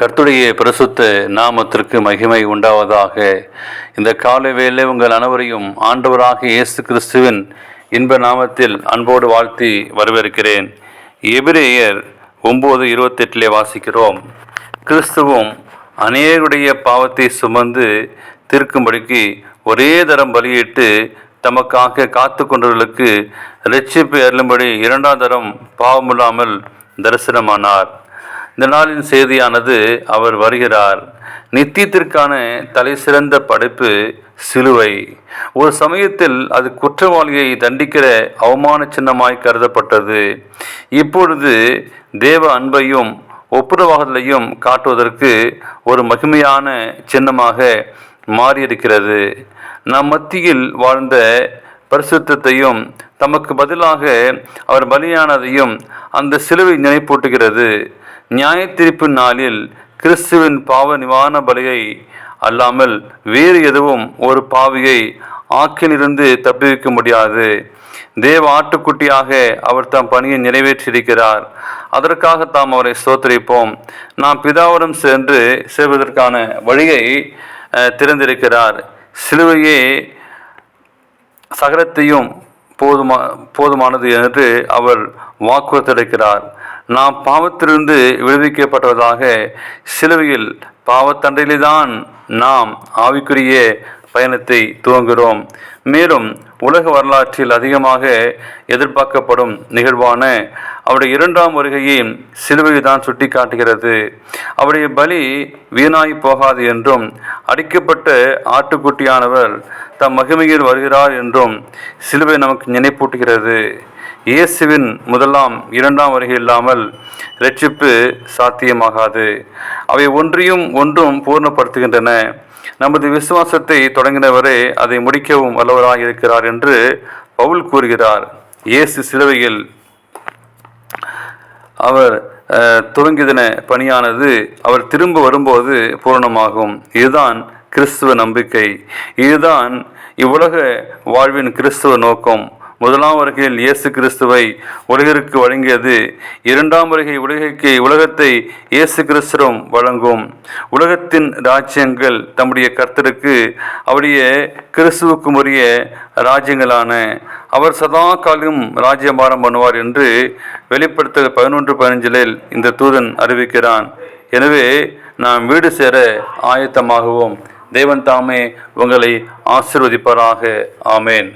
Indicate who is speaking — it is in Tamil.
Speaker 1: கர்த்துடைய பிரசுத்த நாமத்திற்கு மகிமை உண்டாவதாக. இந்த காலை வேலை உங்கள் அனைவரையும் ஆண்டவராக இயேசு கிறிஸ்துவின் இன்ப நாமத்தில் அன்போடு வாழ்த்தி வரவேற்கிறேன். எபிரேயர் ஒம்பது இருபத்தெட்டிலே வாசிக்கிறோம். கிறிஸ்துவும் அநேகுடைய பாவத்தை சுமந்து தீர்க்கும்படிக்கு ஒரே தரம் பலியிட்டு தமக்காக காத்து கொண்டவர்களுக்கு ரட்சிப்பு அருளும்படி இரண்டாம் தரம் பாவமில்லாமல் தரிசனமானார். இந்த நாளின் செய்தியானது அவர் வருகிறார். நித்தியத்திற்கான தலை சிறந்த படைப்பு சிலுவை. ஒரு சமயத்தில் அது குற்றவாளியை தண்டிக்கிற அவமான சின்னமாய் கருதப்பட்டது. இப்பொழுது தேவ அன்பையும் ஒப்புரவாகுதலையும் காட்டுவதற்கு ஒரு மகிமையான சின்னமாக மாறியிருக்கிறது. நம் மத்தியில் வாழ்ந்த பரிசுத்தையும் தமக்கு பதிலாக அவர் பலியானதையும் அந்த சிலுவை நினைப்பூட்டுகிறது. நியாய தீர்ப்பு நாளில் கிறிஸ்துவின் பாவ நிவாரண பலியை அல்லாமல் வேறு எதுவும் ஒரு பாவியை ஆக்கிலிருந்து தப்பிவிக்க முடியாது. தேவ ஆட்டுக்குட்டியாக அவர் தம் பணியை நிறைவேற்றியிருக்கிறார். அதற்காக தாம் அவரை சோத்தரிப்போம் நாம் பிதாவுடன் சென்று சேர்வதற்கான வழியை திறந்திருக்கிறார். சிலுவையே சகலத்தையும் போதுமா போதுமானது என்று அவர் வாக்குறுத்தளிக்கிறார் நாம் பாவத்திலிருந்து விடுவிக்கப்பட்டதாக சிலுவையில் பாவத்தண்டையில்தான் நாம் ஆவிக்குரிய பயணத்தை துவங்குகிறோம். மேலும் உலக வரலாற்றில் அதிகமாக எதிர்பார்க்கப்படும் நிகழ்வான அவருடைய இரண்டாம் வருகையை சிலுவையை தான் சுட்டி காட்டுகிறது அவருடைய பலி வீணாய் போகாது என்றும் அடிக்கப்பட்ட ஆட்டுக்குட்டியானவர் தம் மகிமையில் வருகிறார் என்றும் சிலுவை நமக்கு நினைப்பூட்டுகிறது. இயேசுவின் முதலாம் இரண்டாம் வருகை இல்லாமல் ரட்சிப்பு சாத்தியமாகாது. அவை ஒன்றையும் ஒன்றும் பூர்ணப்படுத்துகின்றன. நமது விசுவாசத்தை தொடங்கினவரே அதை முடிக்கவும் வல்லவராக இருக்கிறார் என்று பவுல் கூறுகிறார். இயேசு சிலுவையில் அவர் அஹ், பணியானது அவர் திரும்ப வரும்போது பூரணமாகும். இதுதான் கிறிஸ்துவ நம்பிக்கை. இதுதான் இவ்வுலக வாழ்வின் கிறிஸ்துவ நோக்கம். முதலாம் வருகையில் இயேசு கிறிஸ்துவை உலகிற்கு வழங்கியது. இரண்டாம் வருகை உலகிற்கு உலகத்தை இயேசு கிறிஸ்துவம் வழங்கும். உலகத்தின் ராஜ்யங்கள் தம்முடைய கர்த்தருக்கு அவருடைய கிறிஸ்துவுக்கும் உரிய ராஜ்யங்களான. அவர் சதா காலம் ராஜ்யபாரம் பண்ணுவார் என்று வெளிப்படுத்த பதினொன்று பதினஞ்சில் இந்த தூதன் அறிவிக்கிறான். எனவே நாம் வீடு சேர ஆயத்தமாகுவோம். தேவன் தாமே உங்களை ஆசிர்வதிப்பாராக. ஆமேன்.